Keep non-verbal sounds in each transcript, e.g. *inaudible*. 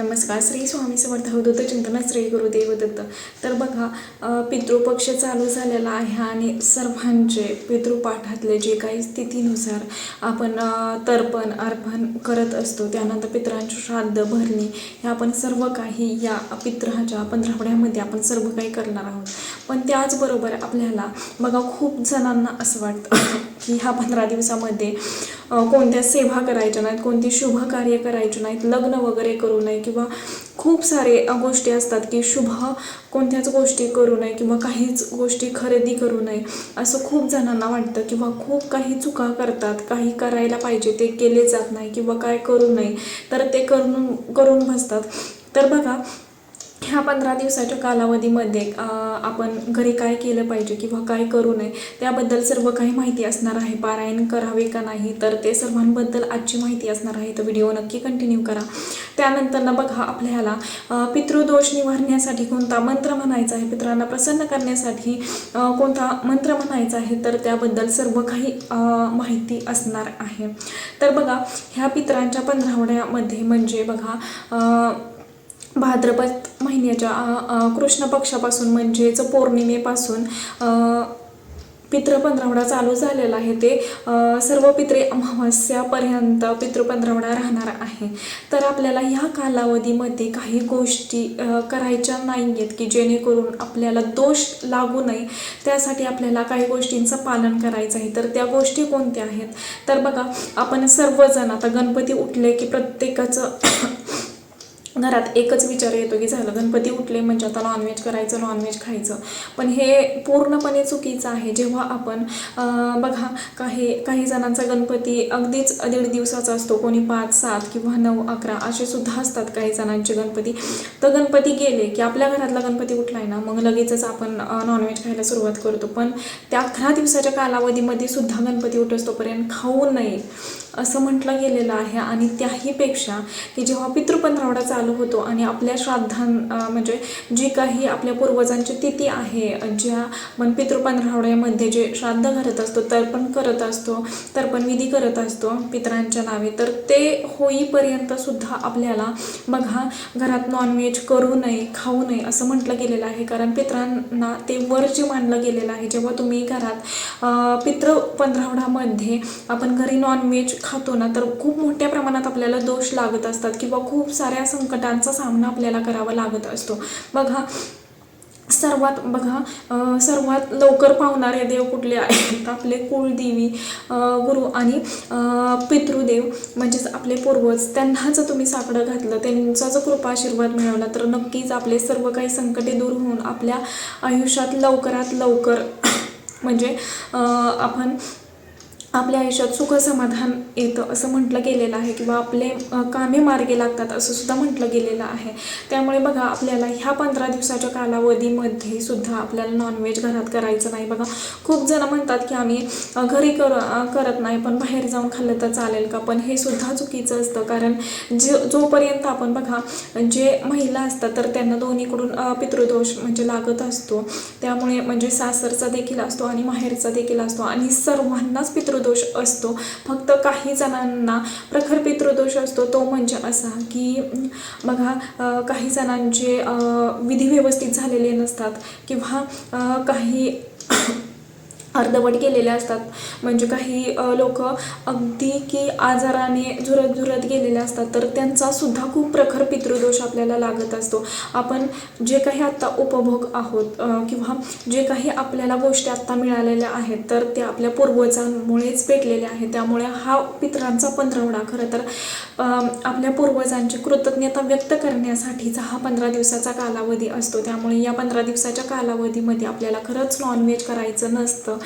नमस्कार श्री स्वामी समर्थ अवधूत चिंतन श्री गुरुदेव दत्त. तर बघा पितृपक्ष चालू झालेला आहे आणि सर्वांचे पितृपाठातले जे काही स्थितीनुसार आपण तर्पण अर्पण करत असतो त्यानंतर पितरांचे श्राद्ध भरणी हे आपण सर्व काही या पितराच्या पंधरावड्यामध्ये आपण सर्व काही करणार आहोत. पण त्याचबरोबर आपल्याला बघा खूप जणांना असं वाटतं की ह्या पंधरा दिवसामध्ये कोणत्या सेवा करायच्या नाहीत कोणती शुभ कार्य करायची नाहीत लग्न वगैरे करू नये किंवा खूप सारे गोष्टी असतात की शुभ कोणत्याच गोष्टी करू नये किंवा काहीच गोष्टी खरेदी करू नये असं खूप जणांना वाटतं किंवा खूप काही चुका करतात काही करायला पाहिजे ते केले जात नाही किंवा काय करू नये तर ते करून करून बसतात. तर बघा ह्या पंधरा दिवसाच्या कालावधीमध्ये आपण घरी काय केलं पाहिजे किंवा काय करू नये त्याबद्दल सर्व काही माहिती असणार आहे. पारायण करावे का नाही तर ते सर्वांबद्दल आजची माहिती असणार आहे. तर व्हिडिओ नक्की कंटिन्यू करा. त्यानंतर ना बघा आपल्याला पितृदोष निवारण्यासाठी कोणता मंत्र म्हणायचा आहे पित्रांना प्रसन्न करण्यासाठी कोणता मंत्र म्हणायचा आहे तर त्याबद्दल सर्व काही माहिती असणार आहे. तर बघा ह्या पितरांच्या पंधरावड्यामध्ये म्हणजे बघा भाद्रपद महिन्याच्या कृष्ण पक्षापासून म्हणजेच पौर्णिमेपासून अ, पितृ पंधरवडा चालू झालेला आहे. ते सर्व पित्रे अमावस्यापर्यंत पितृ पंधरवडा राहणार आहे. तर आपल्याला ह्या कालावधीमध्ये काही गोष्टी करायच्या नाही आहेत की जेणेकरून आपल्याला दोष लागू नये. त्यासाठी आपल्याला काही गोष्टींचं पालन करायचं आहे. तर त्या गोष्टी कोणत्या आहेत? तर बघा आपण सर्वजण आता गणपती उठले की प्रत्येकाचं घरात एकच विचार येतो की झालं गणपती उठले म्हणजे आता नॉनव्हेज करायचं नॉनव्हेज खायचं. पण हे पूर्णपणे चुकीचं आहे. जेव्हा आपण बघा काही काही जणांचा गणपती अगदीच दीड दिवसाचा असतो. कोणी पाच सात किंवा नऊ अकरा असे सुद्धा असतात काही जणांचे गणपती. तर गणपती गेले की आपल्या घरातला गणपती उठलाय ना मग लगेचच आपण नॉनव्हेज खायला सुरुवात करतो. पण त्या अकरा दिवसाच्या कालावधीमध्ये सुद्धा गणपती उठसतोपर्यंत खाऊ नये असं म्हटलं गेलेलं आहे. आणि त्याहीपेक्षा की जेव्हा पितृपंधरावडा चालू होतो आणि आपल्या श्राद्धां म्हणजे जी काही आपल्या पूर्वजांची तिथी आहे ज्या आपण पितृपंधरवड्यामध्ये जे श्राद्ध घालत असतो तर्पण करत असतो तर्पण विधी करत असतो पितरांच्या नावे तर ते होईपर्यंत सुद्धा आपल्याला बघा घरात नॉनव्हेज करू नये खाऊ नये असं म्हटलं गेलेलं आहे. कारण पितरांना ते वर्ज्य मानलं गेलेलं आहे जेव्हा तुम्ही घरात पितृ पंधरावडामध्ये आपण घरी नॉनव्हेज खातो ना तर खूप मोठ्या प्रमाणात आपल्याला दोष लागत असतात किंवा खूप साऱ्या संकटांचा सामना आपल्याला करावा लागत असतो. बघा सर्वात बघा सर्वात लवकर पावणारे देव कुठले आहेत? आपले कुलदेवी गुरु आणि पितृदेव म्हणजेच आपले पूर्वज. त्यांना जर तुम्ही साकडं घातलं. त्यांचा जर कृपा आशीर्वाद मिळवला तर नक्कीच आपले सर्व काही संकटे दूर होऊन आपल्या आयुष्यात लवकरात लवकर म्हणजे आपण आपल्या आयुष्यात सुख समाधान येतं असं म्हटलं गेलेलं आहे किंवा आपले कामे मार्गे लागतात असं सुद्धा म्हटलं गेलेलं आहे. त्यामुळे बघा आपल्याला ह्या पंधरा दिवसाच्या कालावधीमध्ये सुद्धा आपल्याला नॉनव्हेज घरात करायचं नाही. बघा खूप जण म्हणतात की आम्ही घरी कर करत नाही पण बाहेर जाऊन खाल्लं तर चालेल का? पण हे सुद्धा चुकीचं असतं. कारण जो जोपर्यंत आपण बघा जे महिला असतात तर त्यांना दोन्हीकडून पितृदोष म्हणजे लागत असतो. त्यामुळे म्हणजे सासरचा देखील असतो आणि माहेरचा देखील असतो. आणि सर्वांनाच पितृ पितृदोष असतो. फक्त काही जणांना प्रखर पितृदोष असतो तो म्हणजे असा की बघा काही जणांचे विधी व्यवस्थित झालेले नसतात किंवा काही अर्धवट गेलेले असतात. म्हणजे काही लोक अगदी की आजाराने झुरत झुरत गेलेले असतात. तर त्यांचासुद्धा खूप प्रखर पितृदोष आपल्याला लागत असतो. आपण जे काही आत्ता उपभोग आहोत किंवा जे काही आपल्याला गोष्टी आत्ता मिळालेल्या आहेत तर त्या आपल्या पूर्वजांमुळेच भेटलेल्या आहेत. त्यामुळे हा पितरांचा पंधरवडा खरं तर आपल्या पूर्वजांची कृतज्ञता व्यक्त करण्यासाठीचा हा पंधरा दिवसाचा कालावधी असतो. त्यामुळे या पंधरा दिवसाच्या कालावधीमध्ये आपल्याला खरंच नॉनव्हेज करायचं नसतं.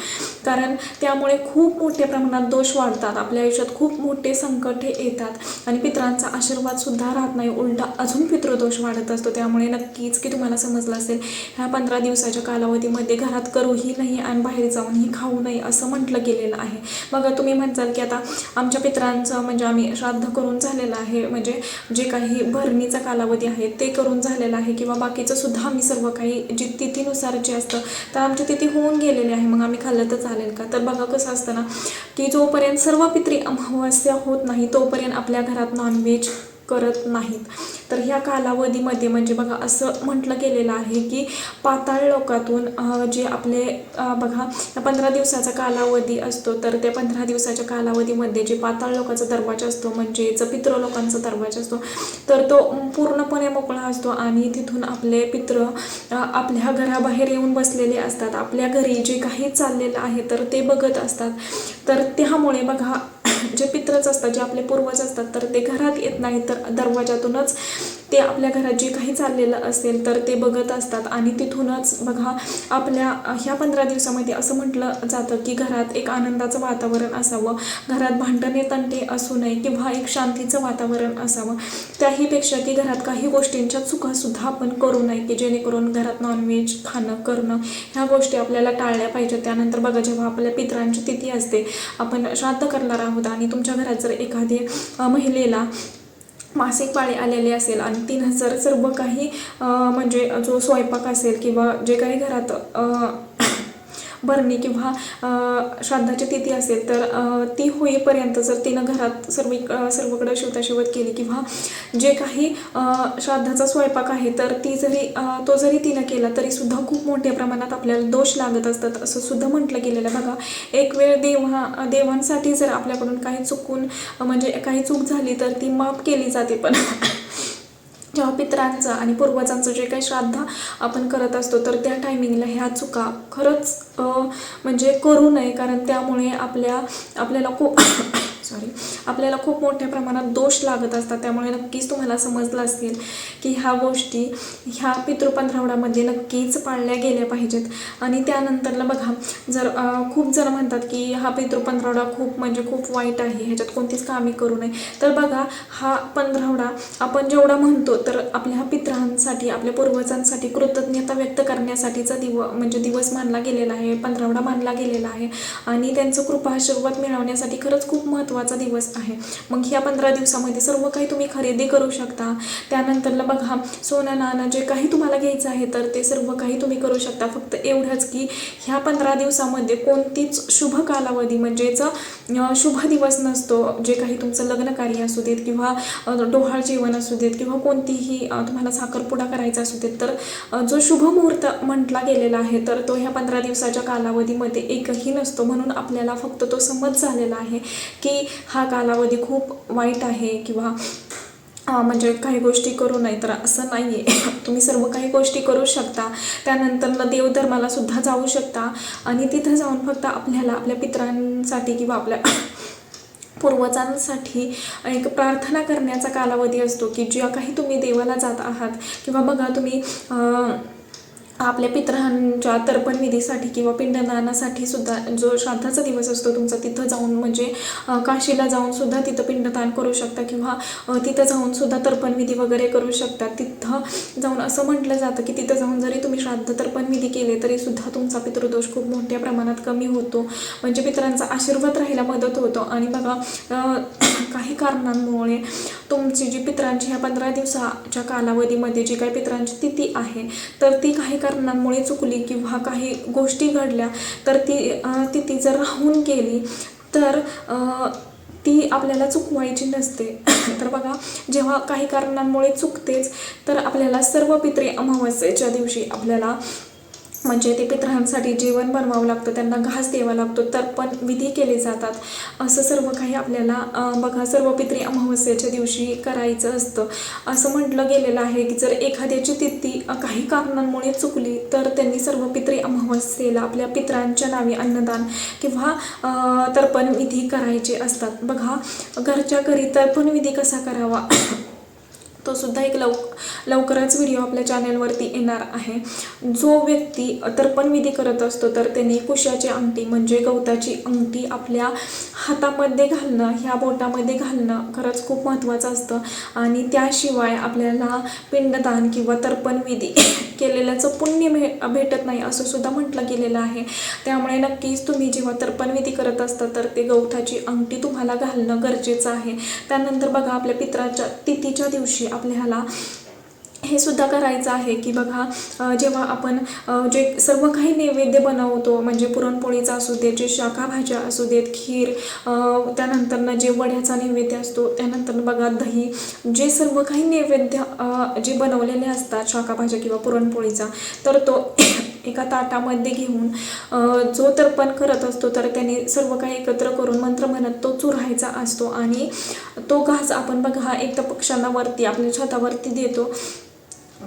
कारण त्यामुळे खूप मोठ्या प्रमाणात दोष वाढतात. आपल्या आयुष्यात खूप मोठे संकटे येतात. आणि पितरांचा आशीर्वाद सुद्धा राहत नाही. उलटा अजून पितृदोष वाढत असतो. त्यामुळे नक्कीच की तुम्हाला समजलं असेल ह्या पंधरा दिवसाच्या कालावधीमध्ये घरात करूही नाही आणि बाहेर जाऊनही खाऊ नये असं म्हटलं गेलेलं आहे. बघा तुम्ही म्हणताल की आता आमच्या पित्रांचं म्हणजे आम्ही श्राद्ध करून झालेलं आहे. म्हणजे जे काही भरणीचा कालावधी आहे ते करून झालेलं आहे किंवा बाकीचं सुद्धा आम्ही सर्व काही जी तिथीनुसार जे असतं तर आमची तिथी होऊन गेलेली आहे. मग आम्ही खाल्लं तर चालेल का? तर बघा कसं असतं ना की जोपर्यंत सर्व पित्री अमावस्या होत नाही तोपर्यंत आपल्या घरात नॉनव्हेज करत नाहीत. तर ह्या कालावधीमध्ये म्हणजे बघा असं म्हटलं गेलेलं आहे की पाताळ लोकातून जे आपले बघा पंधरा दिवसाचा कालावधी असतो तर त्या पंधरा दिवसाच्या कालावधीमध्ये जे पाताळ लोकांचा दरवाजा असतो म्हणजेच पितृ लोकांचा दरवाजा असतो तर तो पूर्णपणे मोकळा असतो आणि तिथून आपले पित्र आपल्या घराबाहेर येऊन बसलेले असतात. आपल्या घरी जे काही चाललेलं आहे तर ते बघत असतात. तर त्यामुळे बघा जे पित्रच असतात जे आपले पूर्वज असतात तर ते घरात येत नाही तर दरवाजातूनच ते आपल्या घरात जे काही चाललेलं असेल तर ते बघत असतात. आणि तिथूनच बघा आपल्या ह्या पंधरा दिवसामध्ये असं म्हटलं जातं की घरात एक आनंदाचं वातावरण असावं. घरात भांडणे तंटे असू नये किंवा एक शांतीचं वातावरण असावं. त्याहीपेक्षा की घरात काही गोष्टींच्या चुकासुद्धा आपण करू नये की जेणेकरून घरात नॉनव्हेज खाणं करणं ह्या गोष्टी आपल्याला टाळल्या पाहिजेत. त्यानंतर बघा जेव्हा आपल्या पितरांची तिथी असते आपण श्राद्ध करणार आहोत आणि तुमच्या घरात जर एखादी महिलेला मासिक पाळी आलेली असेल आणि तीन हजार सर्व काही म्हणजे जो स्वयंपाक असेल किंवा जे काही घरात भरणी किंवा श्राद्धाची तिथी असेल तर ती होईपर्यंत जर तिनं घरात सर्व सर्वकडे शिवताशिवत केली किंवा जे काही श्राद्धाचा स्वयंपाक आहे तर ती जरी तो जरी तिनं केला तरी सुद्धा खूप मोठ्या प्रमाणात आपल्याला दोष लागत असतात असं सुद्धा म्हटलं गेलेलं बघा एक वेळ देवा देवांसाठी जर आपल्याकडून काही चुकून म्हणजे काही चूक झाली तर ती माफ केली जाते पण. जेव्हा पितरांचं आणि पूर्वजांचं जे काही श्राद्ध आपण करत असतो तर त्या टायमिंगला ह्या चुका खरंच म्हणजे करू नये. कारण त्यामुळे आपल्या आपल्याला खूप सॉरी आपल्याला खूप मोठ्या प्रमाणात दोष लागत असतात. त्यामुळे नक्कीच तुम्हाला समजलं असेल की ह्या गोष्टी ह्या पितृपंधरवड्यामध्ये नक्कीच पाळल्या गेल्या पाहिजेत. आणि त्यानंतरला बघा जर खूप जण म्हणतात की हा पितृपंधरावडा खूप म्हणजे खूप वाईट आहे ह्याच्यात कोणतीच कामे करू नये. तर बघा हा पंधरावडा आपण जेवढा म्हणतो तर आपल्या ह्या पितरांसाठी आपल्या पूर्वजांसाठी कृतज्ञता व्यक्त करण्यासाठीचा दिव म्हणजे दिवस मानला गेलेला आहे पंधरावडा मानला गेलेला आहे. आणि त्यांचं कृपा आशीर्वाद मिळवण्यासाठी खरंच खूप महत्त्वाचं दिवस आहे. मग ह्या पंधरा दिवसामध्ये सर्व काही तुम्ही खरेदी करू शकता. त्यानंतरला बघा सोनं नाणं जे काही तुम्हाला घ्यायचं आहे तर ते सर्व काही तुम्ही करू शकता. फक्त एवढंच की ह्या पंधरा दिवसामध्ये कोणतीच शुभ कालावधी म्हणजेच शुभ दिवस नसतो. जे काही तुमचं लग्न कार्य असू देत किंवा डोहाळ जेवण असू देत किंवा कोणतीही तुम्हाला साखरपुडा करायचा असू देत तर जो शुभ मुहूर्त म्हटला गेलेला आहे तर तो ह्या पंधरा दिवसाच्या कालावधीमध्ये एकही नसतो. म्हणून आपल्याला फक्त तो समज झालेला आहे की हा कालावधी खूप वाईट आहे किंवा म्हणजे काही गोष्टी करू नाही तर असं नाही आहे *laughs* तुम्ही सर्व काही गोष्टी करू शकता. त्यानंतर देवधर्माला सुद्धा जाऊ शकता. आणि तिथं जाऊन फक्त आपल्याला आपल्या पितरांसाठी किंवा आपल्या *coughs* पूर्वजांसाठी एक प्रार्थना करण्याचा कालावधी असतो की ज्या काही तुम्ही देवाला जात आहात किंवा बघा तुम्ही आपल्या पितरांच्या तर्पणविधीसाठी किंवा पिंडदानासाठी सुद्धा जो श्राद्धाचा दिवस असतो तुमचा तिथं जाऊन म्हणजे काशीला जाऊन सुद्धा तिथं पिंडदान करू शकता किंवा तिथं जाऊन सुद्धा तर्पणविधी वगैरे करू शकता. तिथं जाऊन असं म्हटलं जातं की तिथं जाऊन जरी तुम्ही श्राद्ध तर्पणविधी केले तरी सुद्धा तुमचा पितृदोष खूप मोठ्या प्रमाणात कमी होतो. म्हणजे पितरांचा आशीर्वाद राहायला मदत होतो. आणि बघा काही कारणांमुळे तुमची जी पितरांची ह्या पंधरा दिवसाच्या कालावधीमध्ये जी काही पितरांची तिथी आहे तर ती काही कारणांमुळे चुकली किंवा काही गोष्टी घडल्या तर ती ती ती जर राहून गेली तर ती आपल्याला चुकवायची नसते. *coughs* तर बघा जेव्हा काही कारणांमुळे चुकतेच तर आपल्याला सर्व पित्रे अमावस्येच्या दिवशी आपल्याला म्हणजे ते पितरांसाठी जेवण बनवावं लागतं त्यांना घास द्यावा लागतो तर्पण विधी केले जातात. असं सर्व काही आपल्याला बघा सर्व पित्री अमावस्येच्या दिवशी करायचं असतं. असं म्हटलं गेलेलं आहे की जर एखाद्याची तिथी काही कारणांमुळे चुकली तर त्यांनी सर्व पित्री अमावस्येला आपल्या पित्रांच्या नावे अन्नदान किंवा तर्पण विधी करायचे असतात. बघा घरच्या घरी तर्पण विधी कसा करावा? तो सुद्धा एक लव लवकरच व्हिडिओ आपल्या चॅनलवरती येणार आहे. जो व्यक्ती तर्पणविधी करत असतो तर त्यांनी कुशाची अंगठी म्हणजे गवताची अंगठी आपल्या हातामध्ये घालणं ह्या बोटामध्ये घालणं खरंच खूप महत्त्वाचं असतं. आणि त्याशिवाय आपल्याला पिंडदान किंवा तर्पणविधी *coughs* केलेल्याचं पुण्य भे भेटत नाही असं सुद्धा म्हटलं गेलेलं आहे. त्यामुळे नक्कीच तुम्ही जेव्हा तर्पणविधी करत असता तर ते गवताची अंगठी तुम्हाला घालणं गरजेचं आहे. त्यानंतर बघा आपल्या पित्राच्या तिथीच्या दिवशी आपल्याला हे सुद्धा करायचं आहे की बघा जेव्हा आपण जे सर्व काही नैवेद्य बनवतो म्हणजे पुरणपोळीचा असू देत जे शाखाभाज्या असू देत खीर त्यानंतरनं जे वड्याचा नैवेद्य असतो त्यानंतर बघा दही जे सर्व काही नैवेद्य जे बनवलेले असतात शाकाभाज्या किंवा पुरणपोळीचा तर तो एका ताटामध्ये घेऊन जो तर्पण करत असतो तर त्याने सर्व काही एकत्र करून मंत्र म्हणत तो चुरायचा असतो. आणि तो घास आपण बघा एक तर पक्ष्यांना वरती आपल्या छतावरती देतो.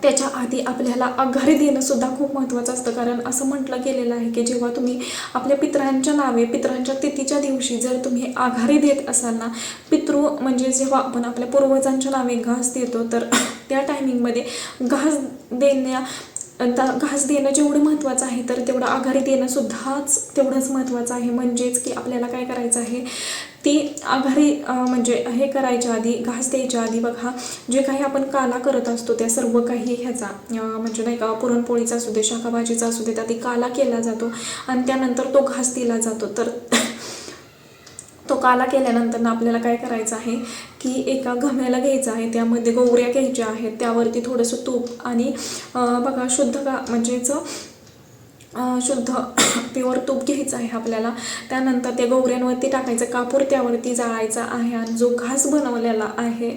त्याच्या आधी आपल्याला आघारी देणं सुद्धा खूप महत्त्वाचं असतं. कारण असं म्हटलं गेलेलं आहे की जेव्हा तुम्ही आपल्या पितरांच्या नावे पितरांच्या तिथीच्या दिवशी जर तुम्ही आघारी देत असाल ना पितृ म्हणजे जेव्हा आपण आपल्या पूर्वजांच्या नावे घास देतो तर त्या टायमिंगमध्ये घास देण्या घास देणं जेवढं महत्त्वाचं आहे तर तेवढं आघारी देणं सुद्धाच तेवढंच महत्त्वाचं आहे. म्हणजेच की आपल्याला काय करायचं आहे? ती आघारी म्हणजे हे करायच्या आधी घास द्यायच्या आधी बघा जे काही आपण काला करत असतो त्या सर्व काही ह्याचा म्हणजे नाही का पुरणपोळीचा असू दे शाखाभाजीचा असू दे त्यात काला केला जातो आणि त्यानंतर तो घास दिला जातो. तर तो काला केल्यानंतर आपल्याला काय करायचं आहे की एका घम्याला घ्यायचं आहे त्यामध्ये गोवऱ्या घ्यायच्या आहेत त्यावरती थोडंसं तूप आणि बघा शुद्ध का म्हणजेच शुद्ध *coughs* प्युअर तूप घ्यायचं आहे आपल्याला. त्यानंतर त्या गौऱ्यांवरती टाकायचं कापूर त्यावरती जाळायचा आहे आणि जो घास बनवलेला आहे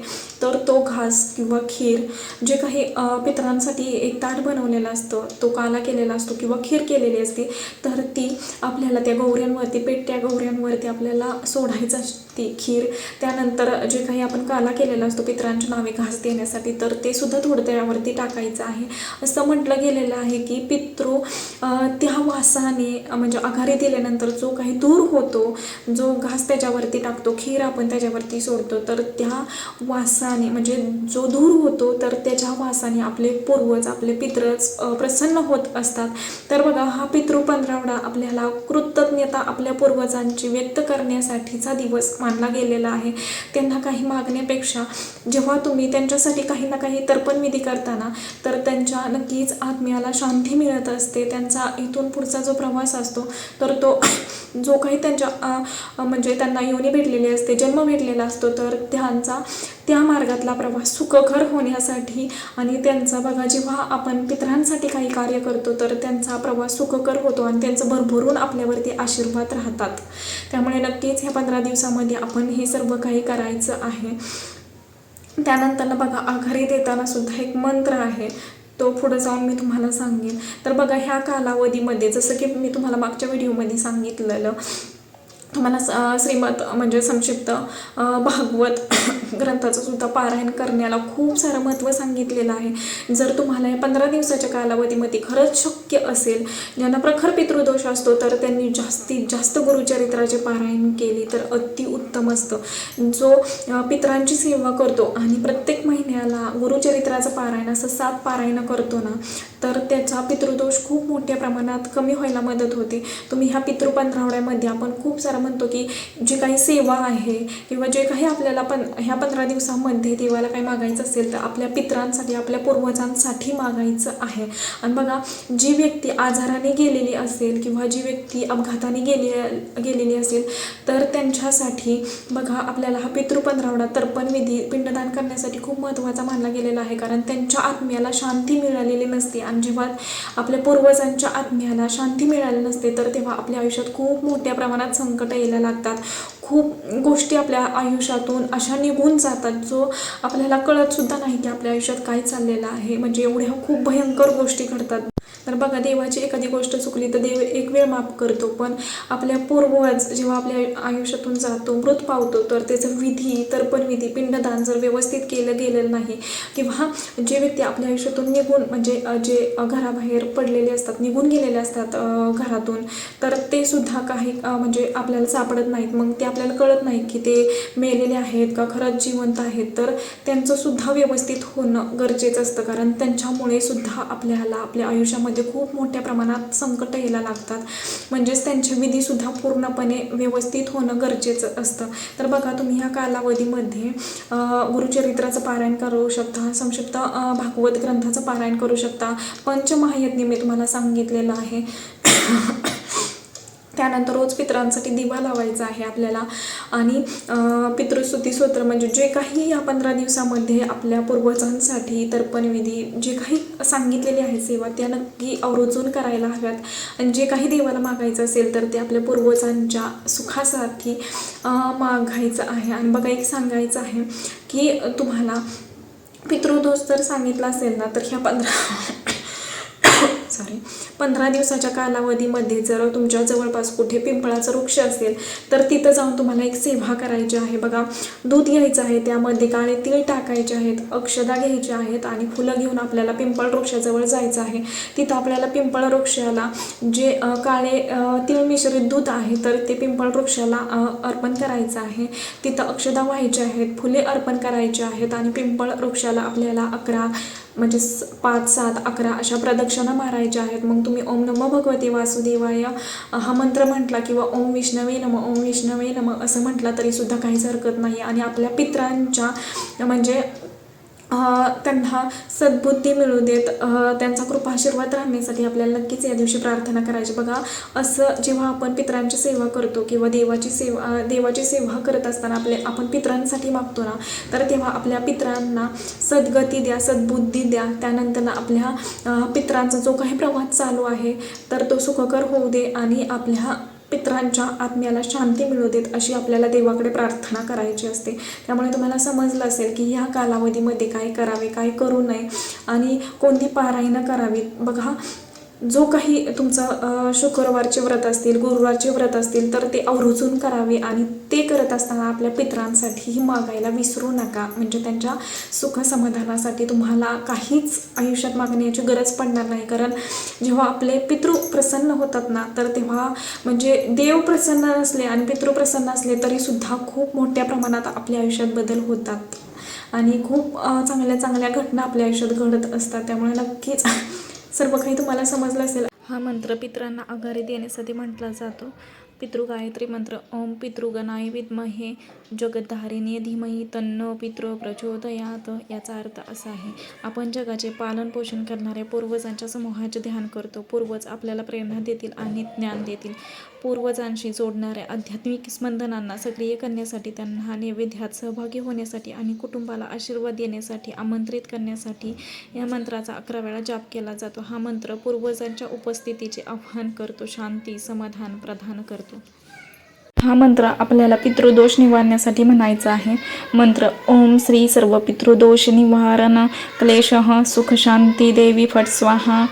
तर तो घास किंवा खीर जे काही पितरांसाठी एक ताट बनवलेला असतं तो काला केलेला असतो किंवा खीर केलेली असते तर ती आपल्याला त्या गौऱ्यांवरती पेटत्या गौऱ्यांवरती आपल्याला सोडायचं असते खीर त्यानंतर जे काही आपण काला केलेला असतो पितरांच्या नावे घास देण्यासाठी तर ते सुद्धा थोडं त्यावरती टाकायचं आहे. असं म्हटलं गेलेलं आहे की पितृ त्या वासाने म्हणजे आघारी दिल्यानंतर जो काही दूर होतो जो घास त्याच्यावरती टाकतो खीर आपण त्याच्यावरती सोडतो तर त्या वासाने म्हणजे जो दूर होतो तर त्याच्या वासाने आपले पूर्वज आपले पित्रच प्रसन्न होत असतात. तर बघा हा पितृ पंधरावडा आपल्याला कृतज्ञता आपल्या पूर्वजांची व्यक्त करण्यासाठीचा दिवस मानला गेलेला आहे. त्यांना काही मागण्यापेक्षा जेव्हा तुम्ही त्यांच्यासाठी काही ना काही तर्पणविधी करताना तर त्यांच्या नक्कीच आत्म्याला शांती मिळत असते. त्यांचा इथून पुढचा जो प्रवास असतो तर तो *coughs* जो काही त्यांच्या म्हणजे त्यांना योनी भेटलेली असते जन्म भेटलेला असतो तर त्यांचा त्या मार्गातला प्रवास सुखकर होण्यासाठी आणि त्यांचा बघा जेव्हा आपण पितरांसाठी काही कार्य करतो तर त्यांचा प्रवास सुखकर होतो आणि त्यांचं भरभरून आपल्यावरती आशीर्वाद राहतात. त्यामुळे नक्कीच ह्या पंधरा दिवसामध्ये आपण हे सर्व काही करायचं आहे. त्यानंतर बघा आघारी देताना सुद्धा एक मंत्र आहे. तो पुढं जाऊन मी तुम्हाला सांगेन. तर बघा ह्या कालावधीमध्ये जसं की मी तुम्हाला मागच्या व्हिडिओमध्ये सांगितलेलं तुम्हाला स- अं, म्हणजे संक्षिप्त भागवत *coughs* ग्रंथाचं सुद्धा पारायण करण्याला खूप सारं महत्त्व सांगितलेलं आहे. जर तुम्हाला या पंधरा दिवसाच्या कालावधीमध्ये खरंच शक्य असेल ज्यांना प्रखर पितृदोष असतो तर त्यांनी जास्तीत जास्त गुरुचरित्राचे पारायण केली तर अति उत्तम असतं. जो पित्रांची पितरांची सेवा करतो आणि प्रत्येक महिन्याला गुरुचरित्राचं पारायण असं सात पारायण करतो ना तर त्याचा पितृदोष खूप मोठ्या प्रमाणात कमी व्हायला मदत होते. तुम्ही ह्या पितृ पंधरावड्यामध्ये आपण खूप सारं म्हणतो की जे काही सेवा आहे किंवा जे काही आपल्याला पण ह्या पंधरा दिवसामध्ये देवाला काही मागायचं असेल तर आपल्या पितरांसाठी आपल्या पूर्वजांसाठी मागायचं आहे. आणि बघा जी व्यक्ती आजाराने गेलेली असेल किंवा जी व्यक्ती अपघाताने गेली गेलेली असेल तर त्यांच्यासाठी बघा आपल्याला हा पितृ पंधरावडा तर्पण विधी पिंडदान करण्यासाठी खूप महत्त्वाचा मानला गेलेला आहे. कारण त्यांच्या आत्म्याला शांती मिळालेली नसते. आणि जेव्हा आपल्या पूर्वजांच्या आत्म्याला शांती मिळाली नसते तर तेव्हा आपल्या आयुष्यात खूप मोठ्या प्रमाणात संकट यायला लागतात. खूप गोष्टी आपल्या आयुष्यातून अशा निघून जातात जो आपल्याला कळतसुद्धा नाही की आपल्या आयुष्यात काय चाललेलं आहे. म्हणजे एवढ्या खूप भयंकर गोष्टी घडतात. तर बघा देवाची एखादी गोष्ट चुकली तर देव एक वेळ माफ करतो पण आपल्या पूर्वज जेव्हा आपल्या आयुष्यातून जातो मृत पावतो तर त्याचं विधी तर्पण विधी पिंडदान जर व्यवस्थित केलं गेलेलं नाही किंवा जे व्यक्ती आपल्या आयुष्यातून निघून म्हणजे जे घराबाहेर पडलेले असतात निघून गेलेले असतात घरातून तर ते सुद्धा काही म्हणजे आपल्याला सापडत नाहीत. मग ते आपल्याला कळत नाही की ते मेलेले आहेत का खरंच जिवंत आहेत. तर त्यांचं सुद्धा व्यवस्थित होणं गरजेचं असतं कारण त्यांच्यामुळे सुद्धा आपल्याला आपल्या आयुष्यामध्ये खूप मोठ्या प्रमाणात संकट यायला लागतात. म्हणजेच त्यांचे विधीसुद्धा पूर्णपणे व्यवस्थित होणं गरजेचं असतं. तर बघा तुम्ही ह्या कालावधीमध्ये गुरुचरित्राचं पारायण करू शकता संक्षिप्त भागवत ग्रंथाचं पारायण करू शकता. पंचमहायज्ञ मी तुम्हाला सांगितलेलं आहे. त्यानंतर रोज पितरांसाठी दिवा लावायचा आहे आपल्याला. आणि पितृस्तुती स्तोत्र म्हणजे जे काही या पंधरा दिवसामध्ये आपल्या पूर्वजांसाठी तर्पणविधी जे काही सांगितलेले आहे सेवा त्या नक्की आवर्जून करायला हव्यात. आणि जे काही देवाला मागायचं असेल तर ते आपल्या पूर्वजांच्या सुखासाठी मागायचं आहे. आणि बघा एक सांगायचं आहे की तुम्हाला पितृदोष जर सांगितला असेल ना तर ह्या पंधरा सॉरी पंधरा दिवसाच्या कालावधीमध्ये जर तुमच्या जवळपास कुठे पिंपळाचं वृक्ष असेल तर तिथं जाऊन तुम्हाला एक सेवा करायची आहे. बघा दूध घ्यायचं आहे त्यामध्ये काळे तीळ टाकायचे आहेत अक्षदा घ्यायच्या आहेत आणि फुलं घेऊन आपल्याला पिंपळ वृक्षाजवळ जायचं आहे. तिथं आपल्याला पिंपळ वृक्षाला जे काळे तीळ मिश्रित दूध आहे तर ते पिंपळ वृक्षाला अर्पण करायचं आहे. तिथं अक्षदा व्हायच्या आहेत फुले अर्पण करायचे आहेत आणि पिंपळ वृक्षाला आपल्याला अकरा म्हणजे पाच सात अकरा अशा प्रदक्षिणा मारायच्या आहेत. मग तुम्ही ओम नमो भगवते वासुदेवाय हा मंत्र म्हटला किंवा ओम विष्णवे नम ओम विष्णवे नम असं म्हटलं तरी सुद्धा काहीच हरकत नाही. आणि आपल्या पित्रांच्या म्हणजे त्यांना सद्बुद्धी मिळू देत त्यांचा कृपा आशीर्वाद राहण्यासाठी आपल्याला नक्कीच या दिवशी प्रार्थना करायची. बघा असं जेव्हा आपण पित्रांची सेवा करतो किंवा देवाची सेवा देवाची सेवा करत असताना आपले आपण पित्रांसाठी मागतो ना तर तेव्हा आपल्या पित्रांना सद्गती द्या सद्बुद्धी द्या. त्यानंतर ना आपल्या अ, पित्रांचा जो काही प्रवास चालू आहे तर तो सुखकर होऊ दे आणि आपल्या पित्रांच्या आत्म्याला शांती मिळू देत अशी आपल्याला देवाकडे प्रार्थना करायची असते. त्यामुळे तुम्हाला समजलं असेल की ह्या कालावधीमध्ये काय करावे काय करू नये आणि कोणती पारायणं करावी बघा जो काही तुमचं शुक्रवारचे व्रत असतील गुरुवारचे व्रत असतील तर ते आवर्जून करावे आणि ते करत असताना आपल्या पित्रांसाठीही मागायला विसरू नका. म्हणजे त्यांच्या सुख समाधानासाठी तुम्हाला काहीच आयुष्यात मागण्याची गरज पडणार नाही. कारण जेव्हा आपले पितृ प्रसन्न होतात ना तर तेव्हा म्हणजे देव प्रसन्न असले आणि पितृ प्रसन्न असले तरीसुद्धा खूप मोठ्या प्रमाणात आपल्या आयुष्यात बदल होतात. आणि खूप चांगल्या चांगल्या घटना आपल्या आयुष्यात घडत असतात. त्यामुळे नक्कीच सर्व काही तुम्हाला समजलं असेल. हा मंत्र पितरांना आघारी देण्यासाठी म्हटला जातो. पितृ गायत्री मंत्र ओम पितृगणाय विद्महे जगद्धारिणी धीमही तन्नो पितृ प्रचोदयात याचा अर्थ असा आहे आपण जगाचे पालन पोषण करणाऱ्या पूर्वजांच्या समूहाचे ध्यान करतो. पूर्वज आपल्याला प्रेरणा देतील आणि ज्ञान देतील. पूर्वजांशी जोडणाऱ्या आध्यात्मिक स्पंदनांना सक्रिय करण्यासाठी त्यांना नैवेद्यात सहभागी होण्यासाठी आणि कुटुंबाला आशीर्वाद देण्यासाठी आमंत्रित करण्यासाठी या मंत्राचा अकरा वेळा जाप केला जातो. हा मंत्र पूर्वजांच्या उपस्थितीचे आव्हान करतो शांती समाधान प्रदान करतो. हा मंत्र आपल्याला पितृदोष निवारण्यासाठी म्हणायचा आहे. मंत्र ओम श्री सर्व पितृदोष निवारण क्लेश सुख शांती देवी फट स्वाहा.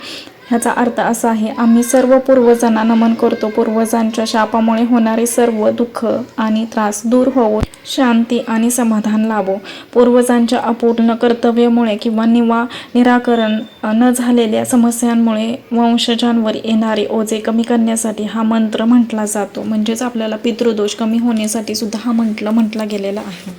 ह्याचा अर्थ असा आहे आम्ही सर्व पूर्वजांना नमन करतो. पूर्वजांच्या शापामुळे होणारे सर्व दुःख आणि त्रास दूर होवो शांती आणि समाधान लाभो पूर्वजांच्या अपूर्ण कर्तव्यामुळे किंवा निवा निराकरण न झालेल्या समस्यांमुळे वंशजांवर येणारे ओझे कमी करण्यासाठी हा मंत्र म्हटला जातो. म्हणजेच आपल्याला पितृदोष कमी होण्यासाठी सुद्धा हा मंत्र म्हटला गेलेला आहे.